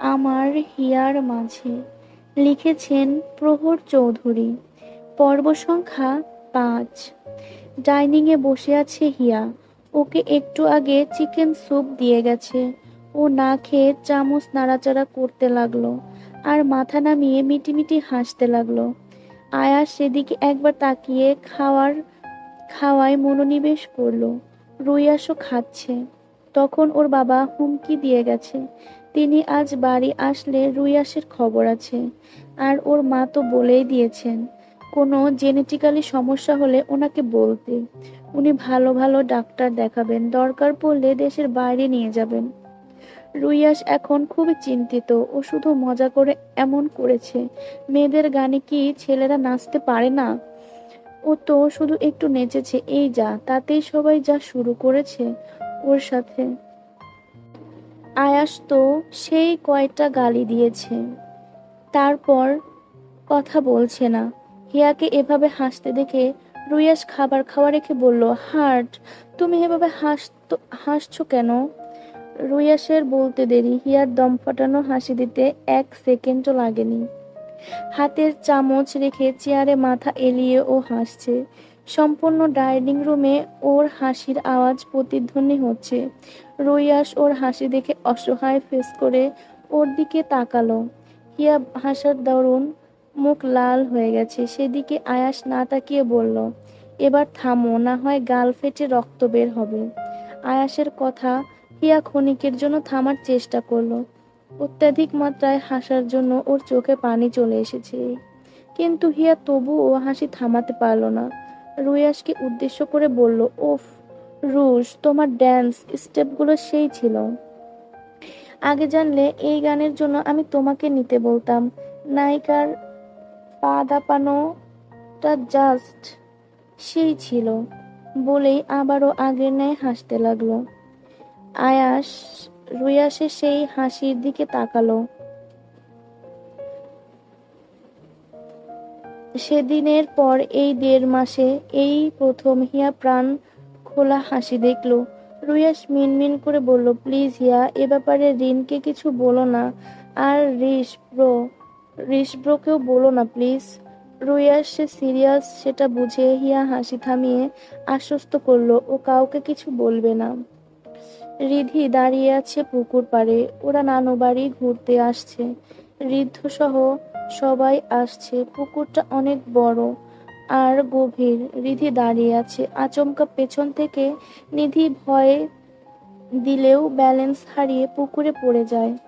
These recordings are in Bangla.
আমার হিয়ার মাঝে লিখেছেন প্রহর চৌধুরী। পর্ব সংখ্যা পাঁচ। ডাইনিংয়ে বসে আছে হিয়া। ওকে একটু আগে চিকেন স্যুপ দিয়ে গেছে। ও না খেয়ে চামচ নাড়াচাড়া করতে লাগল আর মাথা নামিয়ে মিটিমিটি হাসতে লাগল। আয়াস সেদিকে একবার তাকিয়ে খাওয়ার, খাওয়ায় মনোনিবেশ করল। রুইয়াসও খাচ্ছে। তখন ওর বাবা হুমকি দিয়ে গেছে। তিনি আজ বাড়ি আসলে রুইয়াসের খবর আছে। আর ওর মা তো বলেই দিয়েছেন, কোনো জেনেটিক্যালি সমস্যা হলে ওনাকে বলতে। উনি ভালো ভালো ডাক্তার দেখাবেন, দরকার পড়লে দেশের বাইরে নিয়ে যাবেন। রুইয়াস এখন খুবই চিন্তিত, ও শুধু মজা করে এমন করেছে। মেয়েদের গানে কি ছেলেরা নাচতে পারে না? ও তো শুধু একটু নেচেছে, এই যা, তাতেই সবাই যা শুরু করেছে ওর সাথে। আয়াস তো সেই কয়টা গালি দিয়েছে। তারপর কথা বলছে না। হিয়াকে এভাবে হাসতে দেখে রুইয়াস খাবার খাওয়া রেখে বলল, হার্ট, তুমি এভাবে হাসতো, হাসছো কেন? রুইয়াসের বলতে দেরি, হিয়ার দম ফাটানো হাসি দিতে এক সেকেন্ডও লাগেনি। হাতের চামচ রেখে চেয়ারে মাথা এলিয়ে ও হাসছে। সম্পূর্ণ ডাইনিং রুমে ওর হাসির আওয়াজ প্রতিধ্বনি হচ্ছে। রইয়াস ওর হাসি দেখে অসহায় ফেস করে ওর দিকে তাকালো। হিয়া হাসার দরুন মুখ লাল হয়ে গেছে। সেদিকে আয়াস না তাকিয়ে বলল, এবার থামো, না হয় গাল ফেটে রক্ত বের হবে। আয়াসের কথা হিয়া ক্ষণিকের জন্য থামার চেষ্টা করল। অত্যাধিক মাত্রায় হাসার জন্য ওর চোখে পানি চলে এসেছে। কিন্তু হিয়া তবুও হাসি থামাতে পারল না। রুয়াসকে উদ্দেশ্য করে বলল, ওফ, রুশ, তোমার ড্যান্স স্টেপগুলো সেই ছিল। আগে জানলে এই গানের জন্য আমি তোমাকে নিতে বলতাম। নায়িকার পা দাপানোটা জাস্ট সেই ছিল বলেই আবারও আগের ন্যায় হাসতে লাগল। আয়াস রুয়াসে সেই হাসির দিকে তাকালো। সেদিনের পর এই দেড় মাসে এই প্রথম হিয়া প্রাণ খোলা হাসি দেখল। রুয়াস মিনমিন করে বলল, প্লিজ হিয়া, এ ব্যাপারে রিনকে কিছু বলো না। আর রিস ব্রো, রিস ব্রোকেও বলো না, প্লিজ। রুয়াস সে সিরিয়াস, সেটা বুঝে হিয়া হাসি থামিয়ে আশ্বস্ত করল, ও কাউকে কিছু বলবে না। রিধি দাঁড়িয়ে আছে পুকুর পাড়ে। ওরা নানু বাড়ি ঘুরতে আসছে। ঋদ্ধ সহ সবাই আসছে, পুকুরটা অনেক বড় আর গভীর। রিধি দাঁড়িয়ে আছে। আচমকা পেছন থেকে নিধি ভয়ে দিলেও ব্যালেন্স হারিয়ে পুকুরে পড়ে যায়।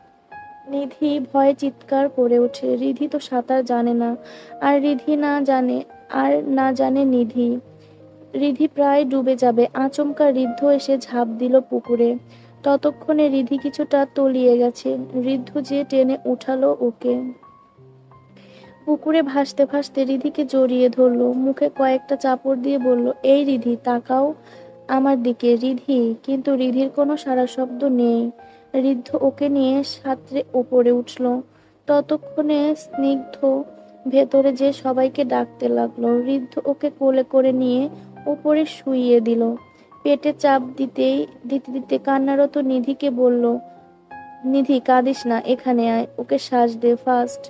নিধি ভয়ে চিৎকার করে ওঠে। রিধি তো সাঁতার জানে না। আর রিধি না জানে, আর না জানে নিধি। রিধি প্রায় ডুবে যাবে। আচমকা ঋদ্ধ এসে ঝাঁপ দিল পুকুরে। ততক্ষণে রিধি কিছুটা তলিয়ে গেছে। ঋদ্ধ যে টেনে উঠালো ওকে। পুকুরে ভাসতে ভাসতে রিধিকে জড়িয়ে ধরলো, মুখে কয়েকটা চাপড় দিয়ে বলল, এই রিধি, তাকাও আমার দিকে, রিধি, কিন্তু রিধির কোনো সারা শব্দ নেই। ঋদ্ধ ওকে নিয়ে সাঁতরে ওপরে উঠল। ততক্ষণে স্নিগ্ধ ভেতরে যে সবাইকে ডাকতে লাগল, ঋদ্ধ ওকে কোলে করে নিয়ে ওপরে শুইয়ে দিল। পেটে চাপ দিতেই, দিতে দিতে কান্নারত নিধিকে বলল, নিধি, কাঁদিস না, এখানে আয়, ওকে শ্বাস দে ফার্স্ট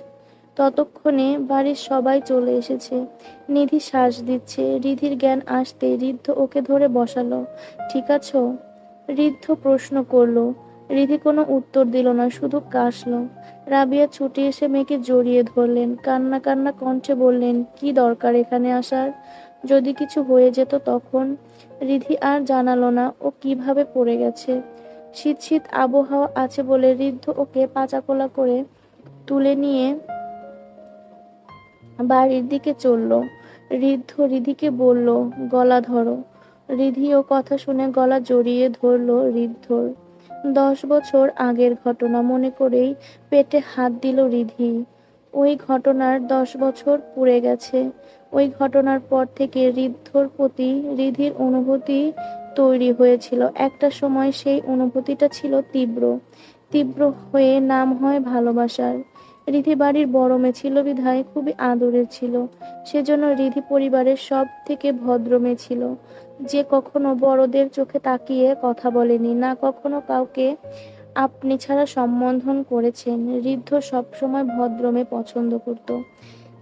ততক্ষণে বাড়ির সবাই চলে এসেছে। নিধি শ্বাস দিচ্ছে। রিধির জ্ঞান আসতে ঋদ্ধ ওকে ধরে বসালো। ঠিক আছো? ঋদ্ধ প্রশ্ন করল। রিধি কোনো উত্তর দিল না, শুধু কাশলো। রাবিয়া ছুটি এসে মেয়েকে জড়িয়ে ধরলেন। কান্না কান্না কণ্ঠে বললেন, কি দরকার এখানে আসার? যদি কিছু হয়ে যেত তখন? রিধি আর জানালো না, ও কীভাবে পড়ে গেছে? শীত শীত আবহাওয়া আছে বলে ঋদ্ধ ওকে পাচাকোলা করে তুলে নিয়ে বাড়ির দিকে চলল। ঋদ্ধ রিধিকে বলল, গলা ধরো। রিধি ও কথা শুনে গলা জড়িয়ে ধরল ঋদ্ধর। দশ বছর আগের ঘটনা মনে করেই পেটে হাত দিল রিধি। ওই ঘটনার দশ বছর পুড়ে গেছে। ওই ঘটনার পর থেকে ঋদ্ধর প্রতি রিধির অনুভূতি তৈরি হয়েছিল। একটা সময় সেই অনুভূতিটা ছিল তীব্র। তীব্র হয়ে নাম হয় ভালোবাসার। রিধি বাড়ির বড় মেয়ে ছিল বিধায় খুবই আদরের ছিল। সেজন্য রিধি পরিবারের সব থেকে ভদ্র মেয়ে ছিল। যে কখনো বড়দের চোখে তাকিয়ে কথা বলেনি, না কখনো কাউকে আপনি ছাড়া সম্বোধন করেছেন। ঋদ্ধ সবসময় ভদ্রমে পছন্দ করত।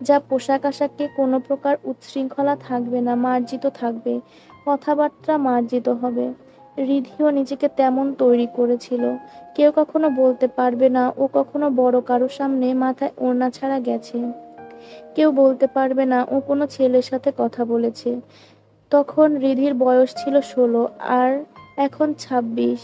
যা পোশাক আশাকে কোনো প্রকার উচ্ছৃঙ্খলা থাকবে না, মার্জিত থাকবে। কথাবার্তা মার্জিত হবে। রিধিও নিজেকে তেমন তৈরি করেছিল। কেউ কখনো বলতে পারবে না, ও কখনো বড় কারও সামনে মাথায় ওড়না ছাড়া গেছে। কেউ বলতে পারবে না, ও কোনো ছেলের সাথে কথা বলেছে। তখন রিধির বয়স ছিল ষোলো আর এখন ছাব্বিশ।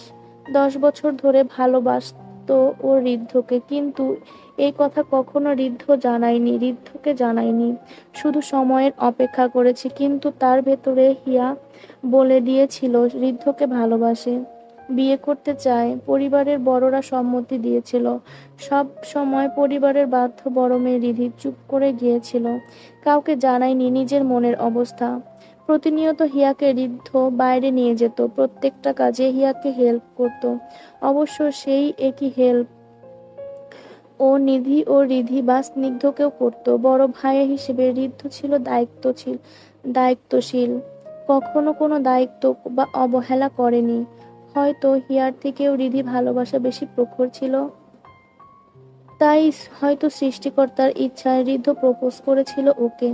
দশ বছর ধরে ভালোবাসতো ও ঋদ্ধকে কিন্তু এই কথা কখনো ঋদ্ধ জানায়নি, ঋদ্ধকে জানায়নি। শুধু সময়ের অপেক্ষা করেছে, কিন্তু তার ভেতরে হিয়া বলে দিয়েছিল, ঋদ্ধকে ভালোবাসে। বিয়ে করতে চায়, পরিবারের বড়রা সম্মতি দিয়েছিল। সব সময় পরিবারের বাধ্য বড় মেয়ে রিধি চুপ করে গিয়েছিল। কাউকে জানায়নি নিজের মনের অবস্থা। প্রতিনিয়ত হিয়াকে ঋদ্ধ বাইরে নিয়ে যেত, প্রত্যেকটা কাজে হিয়াকে হেল্প করত। অবশ্য সেই একই হেল্প ও নিধি ও রিধি বা স্নিগ্ধকেও করত। বড় ভাইয়া হিসেবে ঋদ্ধ ছিল দায়িত্বশীল দায়িত্বশীল। কখনো কোনো দায়িত্ব বা অবহেলা করেনি। হয়তো হিয়ার থেকেও রিধি ভালোবাসা বেশি প্রখর ছিল। তাই হয়তো সৃষ্টিকর্তার ইচ্ছায় ঋদ্ধ প্রপোজ করেছিল ওকে।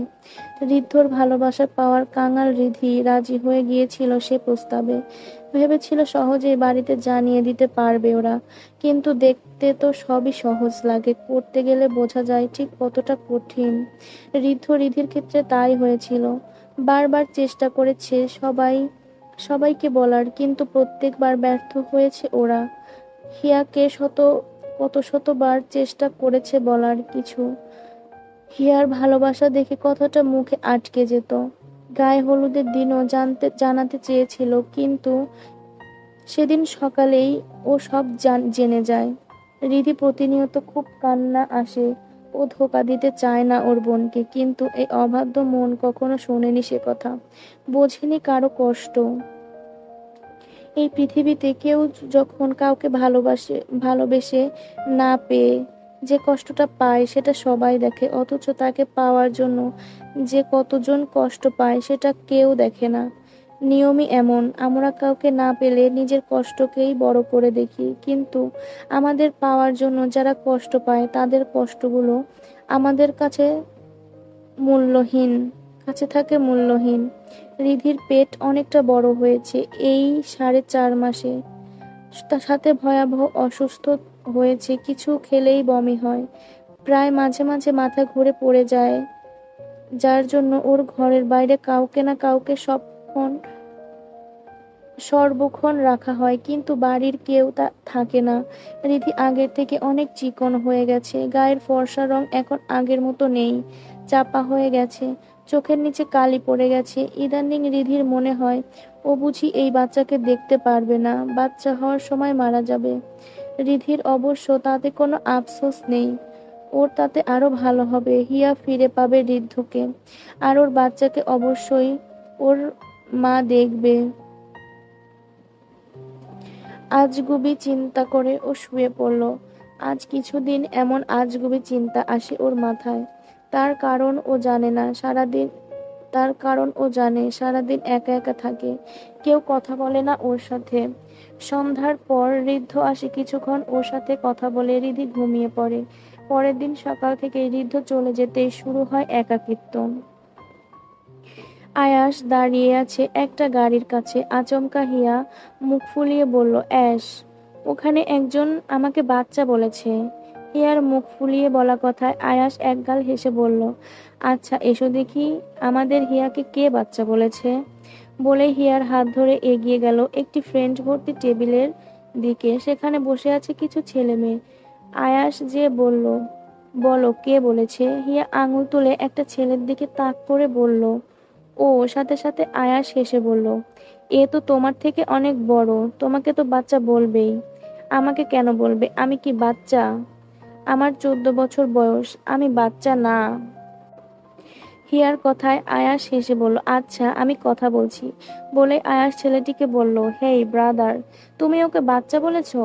ঋদ্ধর ভালোবাসা পাওয়ার কাঙাল রিধি রাজি হয়ে গিয়েছিল সে প্রস্তাবে। ভেবেছিল সহজেই বাড়িতে জানিয়ে দিতে পারবে ওরা। কিন্তু দেখতে তো সবই সহজ লাগে, করতে গেলে বোঝা যায় ঠিক কতটা কঠিন। ঋদ্ধ রিধির ক্ষেত্রে তাই হয়েছিল। বারবার চেষ্টা করেছে সবাই, সবাইকে বলার, কিন্তু প্রত্যেকবার ব্যর্থ হয়েছে ওরা। হিয়াকে শত কত শতবার চেষ্টা করেছে বলার কিছু। হিয়ার ভালোবাসা দেখে কথাটা মুখে আটকে যেত। গায়ে হলুদের দিনও জানতে, জানাতে চেয়েছিল, কিন্তু সেদিন সকালেই ও সব জেনে যায়। রিধি প্রতিনিয়ত খুব কান্না আসে, ও ধোকা দিতে চায় না ওর বোনকে, কিন্তু এই অবাধ্য মন কখনো শোনেনি সে কথা। বোঝেনি কারও কষ্ট। এই পৃথিবীতে কেউ যখন কাউকে ভালোবাসে, ভালোবেসে না পেয়ে যে কষ্টটা পায় সেটা সবাই দেখে, অথচ তাকে পাওয়ার জন্য যে কতজন কষ্ট পায় সেটা কেউ দেখে না। নিয়মই এমন, আমরা কাউকে না পেলে নিজের কষ্টকেই বড় করে দেখি। কিন্তু আমাদের পাওয়ার জন্য যারা কষ্ট পায়, তাদের কষ্টগুলো আমাদের কাছে মূল্যহীন, কাছে থাকে মূল্যহীন। রিধির পেট অনেকটা বড় হয়েছে এই সাড়ে চার মাসে। তার সাথে ভয়াবহ অসুস্থ হয়েছে, কিছু খেলেই বমি হয়। প্রায় মাঝে মাঝে মাথা ঘুরে পড়ে যায়। যার জন্য ওর ঘরের বাইরে কাউকে না কাউকে সবক্ষণ সর্বক্ষণ রাখা হয়, কিন্তু বাড়ির কেউ তা থাকে না। রিধি আগের থেকে অনেক চিকন হয়ে গেছে। গায়ের ফর্সা রং এখন আগের মতো নেই, চাপা হয়ে গেছে। চোখের নিচে কালি পড়ে গেছে। ইদানিং রিধির মনে হয়, ও বুঝি এই বাচ্চাকে দেখতে পারবে না। বাচ্চা হওয়ার সময় মারা যাবে। রিধির অবশ্য তাতে কোনো আফসোস নেই। ওর তাতে আরও ভালো হবে। হিয়া ফিরে পাবে ঋদ্ধকে আর ওর বাচ্চাকে অবশ্যই ওর মা দেখবে। আজগুবি চিন্তা করে ও শুয়ে পড়ল। আজ কিছুদিন এমন আজগুবি চিন্তা আসে ওর মাথায়। তার কারণ ও জানে না। সারাদিন তার কারণ ও জানে, সারাদিন একা একা থাকে। কেউ কথা বলে না ওর সাথে। সন্ধ্যার পর ঋদ্ধ আসে কিছুক্ষণ ওর সাথে কথা বলে রিধি ঘুমিয়ে পড়ে। পরের দিন সকাল থেকে ঋদ্ধ চলে যেতে শুরু হয় একাকিত্ব আয়াস দাঁড়িয়ে আছে একটা গাড়ির কাছে। আচমকা হিয়া মুখ ফুলিয়ে বলল, অ্যাশ, ওখানে একজন আমাকে বাচ্চা বলেছে। হিয়ার মুখ ফুলিয়ে বলা কথায় আয়াস একগাল হেসে বলল আচ্ছা এসো দেখি, আমাদের হিয়াকে কে বাচ্চা বলেছে? বলে হিয়ার হাত ধরে এগিয়ে গেল একটি ফ্রেন্ড ভর্তি টেবিলের দিকে। সেখানে বসে আছে কিছু ছেলে মেয়ে। আয়াস যে বলল, বলো, কে বলেছে? হিয়া আঙুল তুলে একটা ছেলের দিকে তাক করে বলল, ও, সাথে সাথে আয়াস হেসে বলল, এ তো তোমার থেকে অনেক বড়, তোমাকে তো বাচ্চা বলবেই। আমাকে কেন বলবে? আমি কি বাচ্চা? আমার চোদ্দ বছর বয়স, আমি বাচ্চা না। হিয়ার কথায় আয়াস হেসে বলল আচ্ছা আমি কথা বলছি। বলে আয়াস ছেলেটিকে বলল, হেই, ব্রাদার, তুমি ওকে বাচ্চা বলেছ?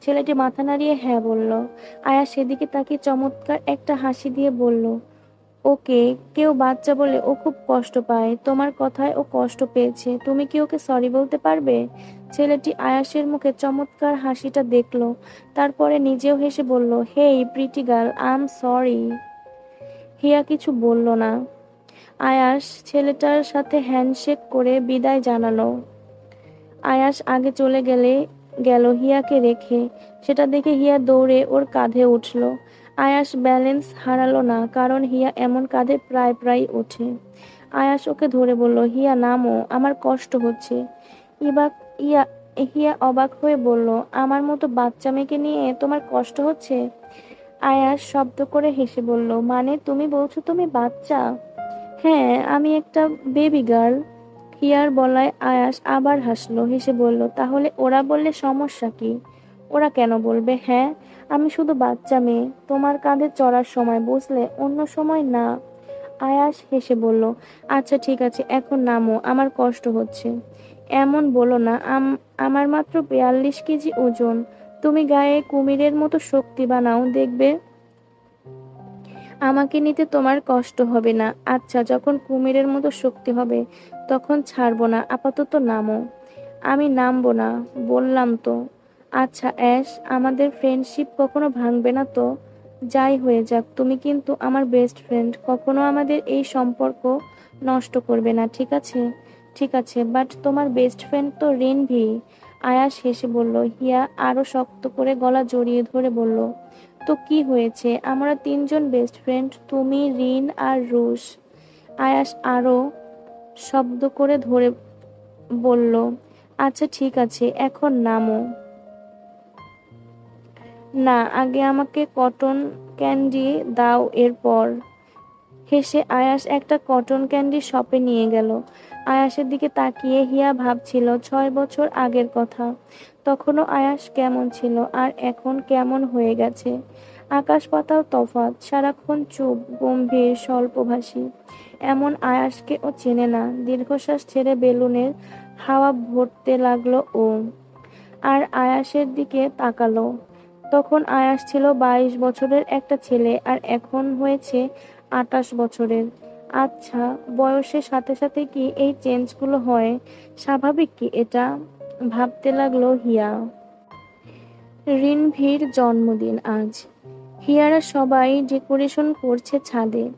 ছেলেটি মাথা নাড়িয়ে হ্যাঁ বলল। আয়াস সেদিকে তাকে চমৎকার একটা হাসি দিয়ে বলল ওকে, কেউ বাচ্চা বলে ও খুব কষ্ট পায়। তোমার কথায় ও কষ্ট পেয়েছে। তুমি কি ওকে সরি বলতে পারবে? ছেলেটি আয়াসের মুখে চমৎকার হাসিটা দেখল। তারপরে নিজেও হেসে বলল, hey pretty girl I am sorry Hiya কিছু বলল না। আয়াস ছেলেটার সাথে হ্যান্ডশেক করে বিদায় জানালো। আয়াস আগে চলে গেলে, গেল হিয়াকে রেখে। সেটা দেখে হিয়া দৌড়ে ওর কাঁধে উঠল। আয়াস ব্যালেন্স হারালো না, কারণ হিয়া এমন কাঁধে প্রায় প্রায় ওঠে। আয়াস ওকে ধরে বলল, হিয়া, নামো, আমার কষ্ট হচ্ছে। ইবাক, ইয়া, হিয়া অবাক হয়ে বলল, আমার মতো বাচ্চা মেয়েকে নিয়ে তোমার কষ্ট হচ্ছে? আয়াস শব্দ করে হেসে বলল মানে তুমি বলছো তুমি বাচ্চা? হ্যাঁ আমি একটা বেবি গার্ল হিয়ার বলায় আয়াস আবার হাসলো, হেসে বলল, তাহলে ওরা বললে সমস্যা কি? ওরা কেন বলবে? হ্যাঁ আমি শুধু বাচ্চা মেয়ে। তোমার কাঁধে চড়ার সময় বসলে অন্য সময় না। আয়াস হেসে বলল আচ্ছা ঠিক আছে, এখন নামো, আমার কষ্ট হচ্ছে। এমন বলো না, আম- আমার মাত্র বিয়াল্লিশ কেজি ওজন। তুমি গায়ে কুমিরের মতো শক্তি বানাও, দেখবে? আমাকে নিতে তোমার কষ্ট হবে না। আচ্ছা যখন কুমিরের মতো শক্তি হবে, তখন ছাড়বো না, আপাতত নামো। আমি নামবো না, বললাম তো। আচ্ছা অ্যাশ, আমাদের ফ্রেন্ডশিপ কখনো ভাঙবে না তো? যাই হয়ে যাক, তুমি কিন্তু আমার বেস্ট ফ্রেন্ড কখনো আমাদের এই সম্পর্ক নষ্ট করবে না, ঠিক আছে? ঠিক আছে বাট তোমার বেস্ট ফ্রেন্ড তো রেনভি। আয়াস হেসে বলল, হিয়া আরও শক্ত করে গলা জড়িয়ে ধরে বলল, তো কি হয়েছে? আমরা তিনজন বেস্ট ফ্রেন্ড তুমি, রিন আর রুশ। আয়াস আরও শব্দ করে ধরে বলল আচ্ছা ঠিক আছে, এখন নামো। না, আগে আমাকে কটন ক্যান্ডি দাও, এরপর। হেসে আয়াস একটা কটন ক্যান্ডি শপে নিয়ে গেল। আয়াসের দিকে তাকিয়ে হিয়া ভাবছিল, ছয় বছর আগের কথা। তখনও আয়াস কেমন ছিল, আর এখন কেমন হয়ে গেছে? আকাশ পাতাল তফাৎ, সারাক্ষণ চুপ, গম্ভীর, স্বল্পভাষী। এমন আয়াসকে ও চেনে না। দীর্ঘশ্বাস ছেড়ে বেলুনের হাওয়া ভরতে লাগল ও। আর আয়াসের দিকে তাকালো। তখন আয়াস ছিল বাইশ বছরের একটা ছেলে আর এখন হয়েছে আটাশ বছরের। আচ্ছা বয়সের সাথে সাথে কি এই চেঞ্জগুলো হয়? স্বাভাবিক কি এটা? ভাবতে লাগল হিয়া। রিনভির জন্মদিন আজ। হিয়ারা সবাই ডেকোরেশন করছে ছাদে।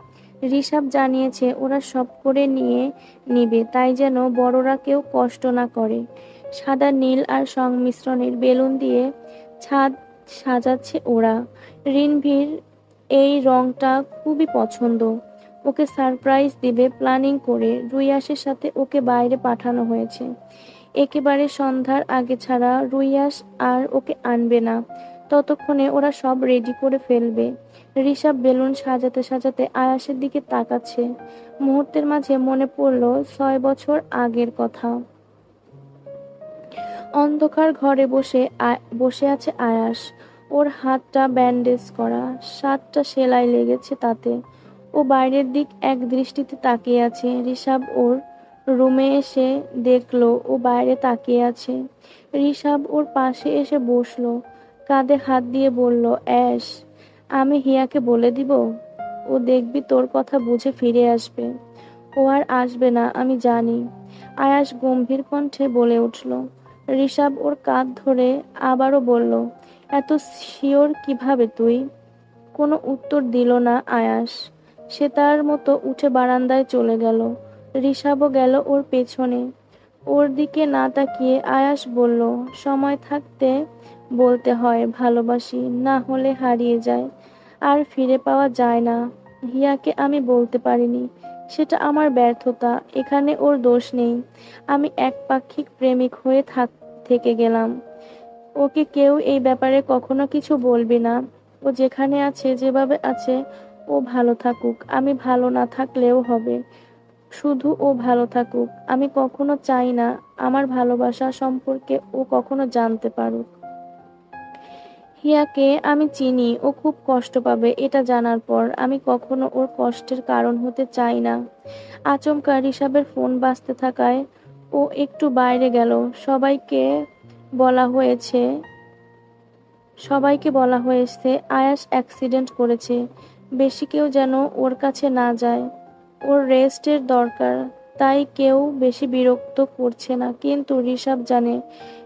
ঋষাব জানিয়েছে ওরা সব করে নিয়ে নিবে, তাই যেন বড়রা কেউ কষ্ট না করে। সাদা নীল আর সংমিশ্রণের বেলুন দিয়ে ছাদ সাজাচ্ছে ওরা। রিনভির এই রংটা খুবই পছন্দ। ওকে সারপ্রাইজ দিবে প্ল্যানিং করে রুইয়াসের সাথে ওকে বাইরে পাঠানো হয়েছে। একেবারে সন্ধ্যার আগে ছাড়া রুইয়াস আর ওকে আনবে না। ততক্ষণে ওরা সব রেডি করে ফেলবে। ঋষাব বেলুন সাজাতে সাজাতে আয়াসের দিকে তাকাচ্ছে। মুহূর্তের মাঝে মনে পড়ল ছয় বছর আগের কথা। অন্ধকার ঘরে বসে বসে আছে আয়াস। ওর হাতটা ব্যান্ডেজ করা, সাতটা সেলাই লেগেছে তাতে। ও বাইরের দিক এক দৃষ্টিতে তাকিয়ে আছে। ঋষাব ওর রুমে এসে দেখল, ও বাইরে তাকিয়ে আছে। ঋষাব ওর পাশে এসে বসল, কাঁধে হাত দিয়ে বলল, অ্যাশ, আমি হিয়াকে বলে দিব? ও দেখবি তোর কথা বুঝে ফিরে আসবে। ও আর আসবে না, আমি জানি। আয়াস গম্ভীর কণ্ঠে বলে উঠল ঋষাব ওর কাঁধ ধরে আবারও বলল, এত শিওর কীভাবে তুই? কোনো উত্তর দিল না আয়াস। সে তার মতো উঠে বারান্দায় চলে গেল। ঋষাবও গেল ওর পেছনে। ওর দিকে না তাকিয়ে আয়াস বলল, সময় থাকতে বলতে হয়, ভালোবাসি, না হলে হারিয়ে যায়, আর ফিরে পাওয়া যায় না। হিয়াকে আমি বলতে পারিনি। সেটা আমার ব্যর্থতা, এখানে ওর দোষ নেই। আমি একপাক্ষিক প্রেমিক হয়ে থাক থেকে গেলাম। ওকে কেউ এই ব্যাপারে কখনো কিছু বলবি না। ও যেখানে আছে, যেভাবে আছে, ও ভালো থাকুক। আমি ভালো না থাকলেও হবে। শুধু ও ভালো থাকুক। আমি কখনো চাই না আমার ভালোবাসা সম্পর্কে ও কখনো জানতে পারুক। হিয়াকে আমি চিনি, ও খুব কষ্ট পাবে এটা জানার পর। আমি কখনো ওর কষ্টের কারণ হতে চাই না। আচমকা ঋষাবের ফোন বাজতে থাকায় ও একটু বাইরে গেল। সবাইকে বলা হয়েছে, সবাইকে বলা হয়েছে, আয়াস অ্যাক্সিডেন্ট করেছে। বেশি কেউ যেন ওর কাছে না যায়। ওর রেস্টের দরকার, তাই কেউ বেশি বিরক্ত করছে না। কিন্তু ঋষভ জানে,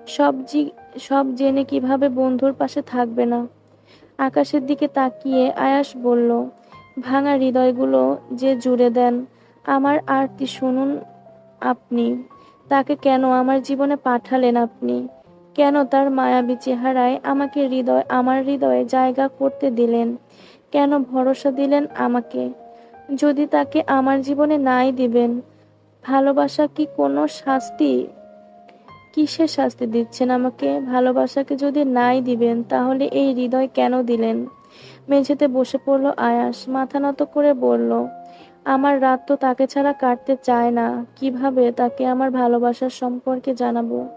সব জি- সব জেনে কীভাবে বন্ধুর পাশে থাকবে না। আকাশের দিকে তাকিয়ে আয়াস বলল, ভাঙা হৃদয়গুলো যে জুড়ে দেন, আমার আরতি শুনুন আপনি। তাকে কেন আমার জীবনে পাঠালেন আপনি? কেন তার মায়াবী চেহারায় আমাকে হৃদয়, আমার হৃদয়ে জায়গা করতে দিলেন? কেন ভরসা দিলেন আমাকে? যদি তাকে আমার জীবনে নাই দিবেন, ভালোবাসা কি কোনো শাস্তি? কিসের শাস্তি দিচ্ছেন আমাকে? ভালোবাসাকে যদি নাই দিবেন, তাহলে এই হৃদয় কেন দিলেন? মেঝেতে বসে পড়ল আয়াস, মাথা নত করে বলল আমার রাত তো তাকে ছাড়া কাটতে চায় না। কীভাবে তাকে আমার ভালোবাসার সম্পর্কে জানাব?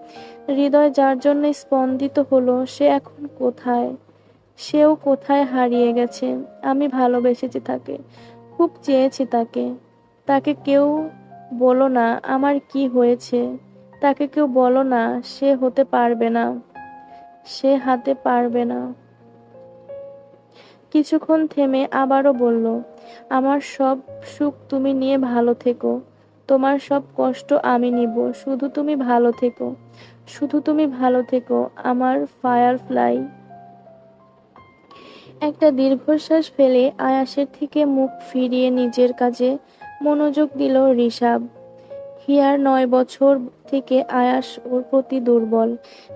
হৃদয় যার জন্য স্পন্দিত হলো, সে এখন কোথায়? সেও কোথায় হারিয়ে গেছে? আমি ভালোবেসেছি তাকে। খুব চেয়েছি তাকে। তাকে কেউ বলো না আমার কি হয়েছে। তাকে কেউ বলো না সে হতে পারবে না। সে হাতে পারবে না। কিছুক্ষণ থেমে আবারও বলল আমার সব সুখ তুমি নিয়ে ভালো থেকো। তোমার সব কষ্ট আমি নিব, শুধু তুমি ভালো থেকো। শুধু তুমি ভালো থেকো, আমার ফায়ার ফ্লাই একটা দীর্ঘশ্বাস ফেলে আয়াসের থেকে মুখ ফিরিয়ে নিজের কাজে মনোযোগ দিল ঋষাব হিয়ার নয় বছর থেকে আয়াস ওর প্রতি দুর্বল।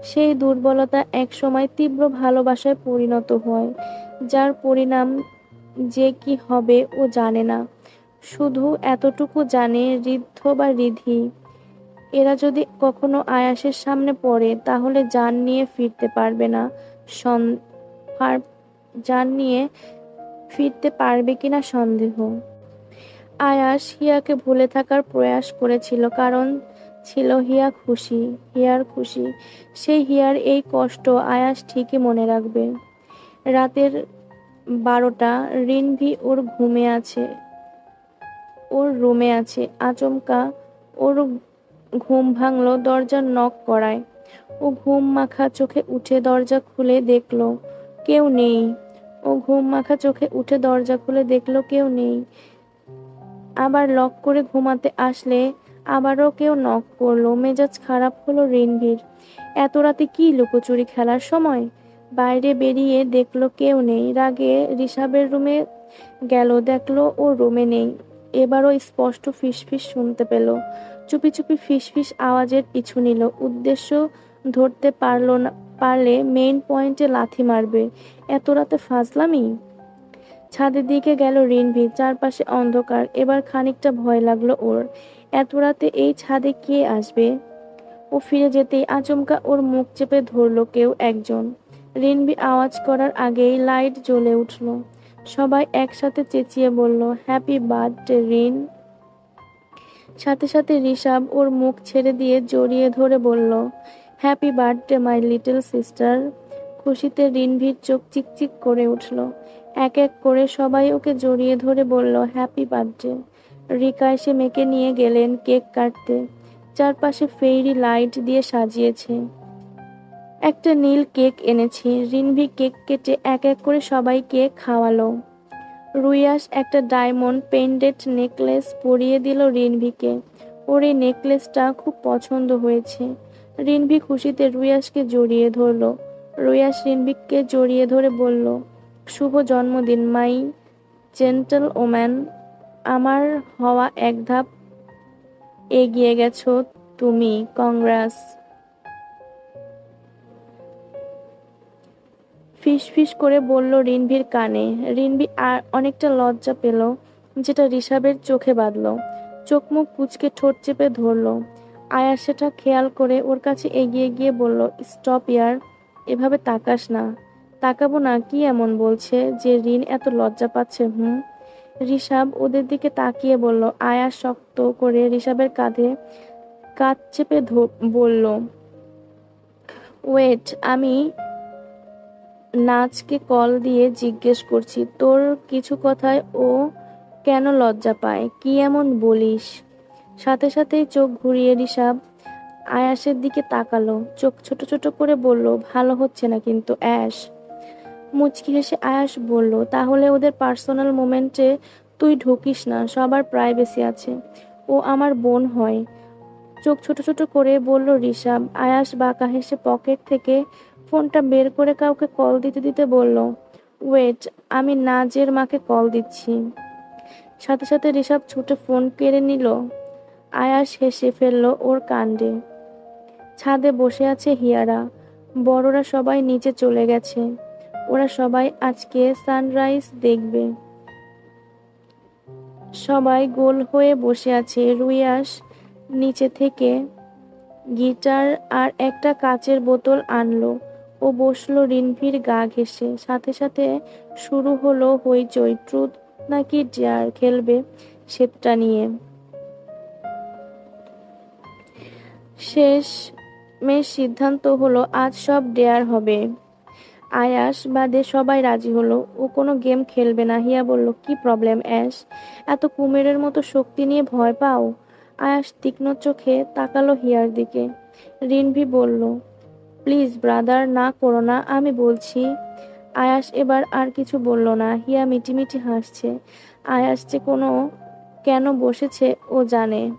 সেই দুর্বলতা একসময় তীব্র ভালোবাসায় পরিণত হয়, যার পরিণাম যে কি হবে ও জানে না। শুধু এতটুকু জানে ঋদ্ধ বা রিধি এরা যদি কখনো আয়াসের সামনে পড়ে, তাহলে যান নিয়ে ফিরতে পারবে না। যান নিয়ে ফিরতে পারবে কিনা সন্দেহ। আয়াস হিয়াকে ভুলে থাকার প্রয়াস করেছিল, কারণ ছিল হিয়া খুশি, হিয়ার খুশি। সেই হিয়ার এই কষ্ট আয়াস ঠিকই মনে রাখবে। রাতের বারোটা, রিনভি ওর ঘুমে আছে, ওর রুমে আছে, আচমকা ওর ঘুম ভাঙলো দরজার নক করায়। ও ঘুম মাখা চোখে উঠে দরজা খুলে দেখল কেউ নেই। ও ঘুম মাখা চোখে উঠে দরজা খুলে দেখল কেউ নেই। আবার লক করে ঘুমাতে আসলে আবারও কেউ নক করল। মেজাজ খারাপ হলো রিনভির। এত রাতে কি লুকোচুরি খেলার সময়? বাইরে বেরিয়ে দেখল কেউ নেই। রাগে ঋষাবের রুমে গেল, দেখল ও রুমে নেই। এবারও স্পষ্ট ফিসফিস শুনতে পেল। চুপি চুপি ফিসফিস আওয়াজের পিছু নিল। উদ্দেশ্য ধরতে পারল না, পারলে মেইন পয়েন্টে লাথি মারবে। এত রাতে ফাজলামি? ছাদের দিকে গেল রিনভি, চারপাশে অন্ধকার। এবার খানিকটা ভয় লাগল ওর। এত রাতে এই ছাদে কে আসবে? ও ফিরে যেতেই আচমকা ওর মুখ চেপে ধরলো কেউ একজন। রিনভি আওয়াজ করার আগেই লাইট জ্বলে উঠল। সবাই একসাথে চেঁচিয়ে বলল, হ্যাপি বার্থডে, রিন। সাথে সাথে ঋষাব ওর মুখ ছেড়ে দিয়ে জড়িয়ে ধরে বলল, happy birthday, my little sister. খুশিতে রিনভির চোখ চিকচিক করে উঠল। এক এক করে সবাই ওকে জড়িয়ে ধরে বলল, হ্যাপি বার্থডে। রিকা এসে মেকে নিয়ে গেলেন কেক কাটতে। চারপাশে ফেরি লাইট দিয়ে সাজিয়েছে। একটা নীল কেক এনেছি। রিনভি কেক কেটে এক এক করে সবাইকে খাওয়ালো। রুইয়াস একটা ডায়মন্ড পেন্ডেড নেকলেস পরিয়ে দিল রিনভিকে। ওর এই নেকলেসটা খুব পছন্দ হয়েছে। রিনভি খুশিতে রুইয়াসকে জড়িয়ে ধরলো। রুইয়াস রিনভিককে জড়িয়ে ধরে বলল, শুভ জন্মদিন, মাই জেন্টল ওম্যান আমার হওয়া এক ধাপ এগিয়ে গেছো তুমি। কংগ্রাস। ফিস ফিস করে বলল রিনভির কানে। রিনভি আর অনেকটা লজ্জা পেল, যেটা ঋষাবের চোখে বাঁধল। চোখ মুখ কুচকে ঠোঁট চেপে ধরলো। আয়ার সেটা খেয়াল করে ওর কাছে এগিয়ে গিয়ে বলল, স্টপ ইয়ার, এভাবে তাকাস না। তাকাবো না, কি এমন বলছে যে ঋণ এত লজ্জা পাচ্ছে, হুম? ঋষাব ওদের দিকে তাকিয়ে বলল, আয়া শক্ত করে ঋষাবের কাঁধে কাঁধ চেপে বলল, ওয়েট, আমি নাচকে কল দিয়ে জিজ্ঞেস করছি, তোর কিছু কথায় ও কেন লজ্জা পায়? কি এমন বলিস? সাথে সাথেই চোখ ঘুরিয়ে রিসাব আয়াসের দিকে তাকালো। চোখ ছোট ছোট করে বলল, ভালো হচ্ছে না কিন্তু, অ্যাশ। মুচকি হেসে আয়াস বলল, তাহলে ওদের পার্সোনাল মোমেন্টে তুই ঢুকিস না, সবার প্রাইভেসি আছে। ও আমার বোন হয়। চোখ ছোট ছোট করে বলল ঋষাব আয়াস বাঁকা হেসে পকেট থেকে ফোনটা বের করে কাউকে কল দিতে দিতে বলল, ওয়েট, আমি নাজের মাকে কল দিচ্ছি। সাথে সাথে ঋষাব ছুটে ফোন কেড়ে নিল। আয়াস হেসে ফেলল ওর কাণ্ডে। ছাদে বসে আছে হিয়ারা। বড়রা সবাই নিচে চলে গেছে। ওরা সবাই আজকে সানরাইজ দেখবে। সবাই গোল হয়ে বসে আছে। রুইয়াস নিচে থেকে গিটার আর একটা কাচের বোতল আনলো। ও বসল রিনভির গা ঘেসে সাথে সাথে শুরু হলো হইচই ট্রুথ নাকি ডেয়ার খেলবে সেটা নিয়ে? শেষ মেয়ের সিদ্ধান্ত হলো, আজ সব ডেয়ার হবে। আয়াস বাদে সবাই রাজি হলো। ও কোনো গেম খেলবে না। হিয়া বলল, কি প্রবলেম, অ্যাশ? এত কুমিরের মতো শক্তি নিয়ে ভয় পাও? আয়াস তীক্ষ্ণ চোখে তাকালো হিয়ার দিকে। রিনভি বলল প্লিজ, ব্রাদার, না করো না, আমি বলছি। আয়াস এবার আর কিছু বলল না। হিয়া মিটিমিটি হাসছে। আয়াস যে কোনো কেন বসেছে, ও জানে।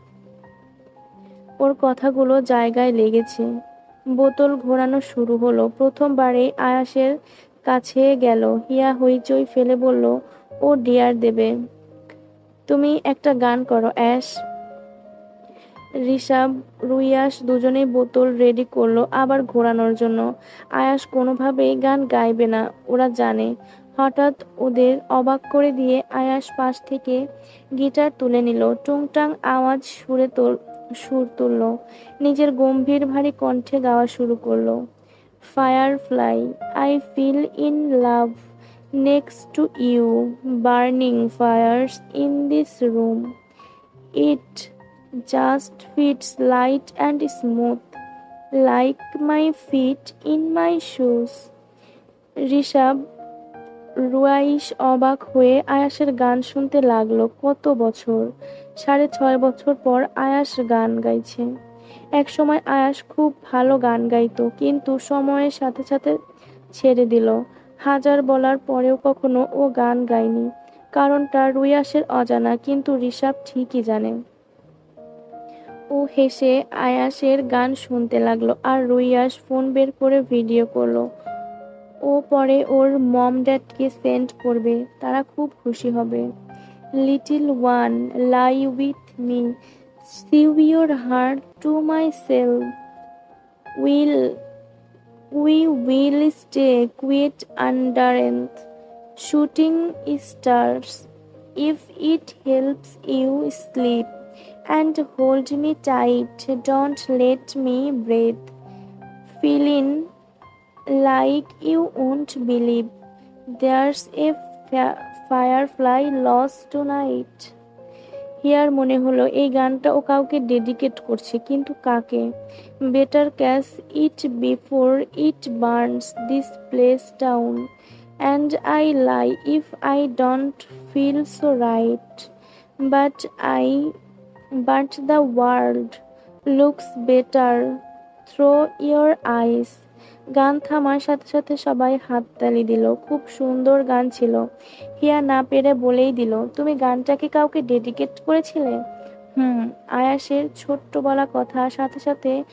ওর কথাগুলো জায়গায় লেগেছে। বোতল ঘোরানো শুরু হলো। প্রথমবারে আয়াসের কাছে গেল। হিয়া হইচই ফেলে বলল, ও ডিয়ার দেবে। তুমি একটা গান করো, অ্যাশ। ঋষাব রুইয়াস দুজনেই বোতল রেডি করল আবার ঘোরানোর জন্য। আয়াস কোনোভাবেই গান গাইবে না, ওরা জানে। হঠাৎ ওদের অবাক করে দিয়ে আয়াস পাশ থেকে গিটার তুলে নিল। টুংটাং আওয়াজ সুরে তোল, সুর তুলল। নিজের গম্ভীর ভারী কণ্ঠে গাওয়া শুরু করল। Fire fly I feel in love next to you, burning fires in this room. It just fits light and smooth like my feet in my shoes ঋষাব রুয়াইশ অবাক হয়ে আয়াসের গান শুনতে লাগল কত বছর? সাড়ে ছয় বছর পর আয়াস গান গাইছে। এক সময় আয়াস খুব ভালো গান গাইতো, কিন্তু সময়ের সাথে সাথে ছেড়ে দিল। হাজার বলার পরেও কখনো ও গান গায়নি। কারণটা রুয়াসের অজানা, কিন্তু ঋষাব ঠিকই জানে। ও হেসে আয়াসের গান শুনতে লাগল আর রুইয়াস ফোন বের করে ভিডিও করল। ও পরে ওর মম ড্যাডকে সেন্ড করবে, তারা খুব খুশি হবে। Little one, lie with me, sew your heart to my cell will, we will stay quit আন্ডারেন্থ shooting stars, if it helps you sleep. And hold me tight. Don't let me breathe. Feeling like you won't believe. There's a firefly lost tonight. হিয়ার মনে হলো এই গানটা ও কাউকে ডেডিকেট করছে কিন্তু কাকে better cash it before it burns this place down and I lie if I don't feel so right but I but the world looks better. Through your eyes. গান থামার সাথে সাথে সবাই হাততালি দিল। খুব সুন্দর গান ছিল। হিয়া না পেরে বলেই দিল, তুমি গানটাকে কাউকে ডেডিকেট করেছিলে? হুম, আয়াসের ছোট্ট বলা কথা। সাথে সাথে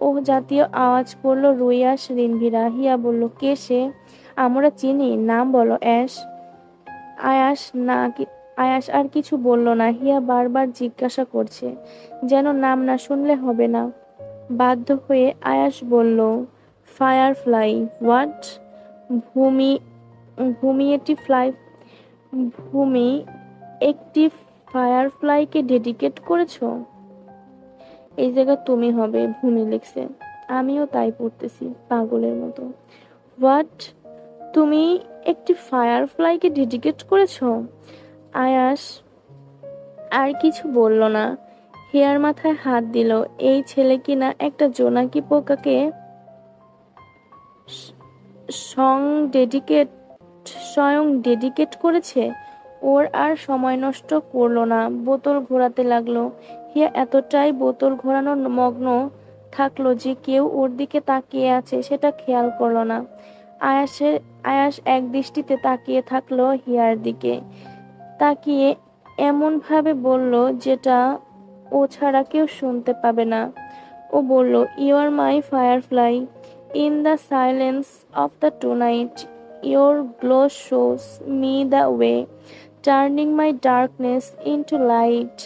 ও জাতীয় আওয়াজ করল রুইয়াস রিনভিরা হিয়া বলল, কে সে? আমরা চিনি। নাম বলো, অ্যাশ? আয়াস না আয়াস আর কিছু বলল না। হিয়া বারবার জিজ্ঞাসা করছে, যেন নাম না শুনলে হবে না। বাধ্য হয়ে আয়াস বলল ফায়ার ফ্লাই হোয়াট ভূমি ভূমি একটি ফ্লাই, ভূমি, একটি ফায়ার ফ্লাইকে ডেডিকেট করেছ? এই জায়গা তুমি হবে, ভূমি লিখছে। আমিও তাই পড়তেছি, পাগলের মতো। হোয়াট তুমি একটি ফায়ার ফ্লাইকে ডেডিকেট করেছ? আয়াস আর কিছু বলল না। হিয়ার মাথায় হাত দিল, এই ছেলে কিনা একটা জোনাকি পোকাকে সং ডেডিকেট, স্বয়ং ডেডিকেট করেছে? ওর আর সময় নষ্ট করল না। বোতল ঘোরাতে লাগল। হিয়া এতটাই বোতল ঘোরানোর মগ্ন থাকল যে কেউ ওর দিকে তাকিয়ে আছে, সেটা খেয়াল করল না। আয়াসের আয়াস এক দৃষ্টিতে তাকিয়ে থাকল হিয়ার দিকে। তাকিয়ে এমনভাবে বলল যেটা ও ছাড়া কেউ শুনতে পাবে না। ও বলল you are my firefly in the silence of the two night your glow shows me the way turning my darkness into light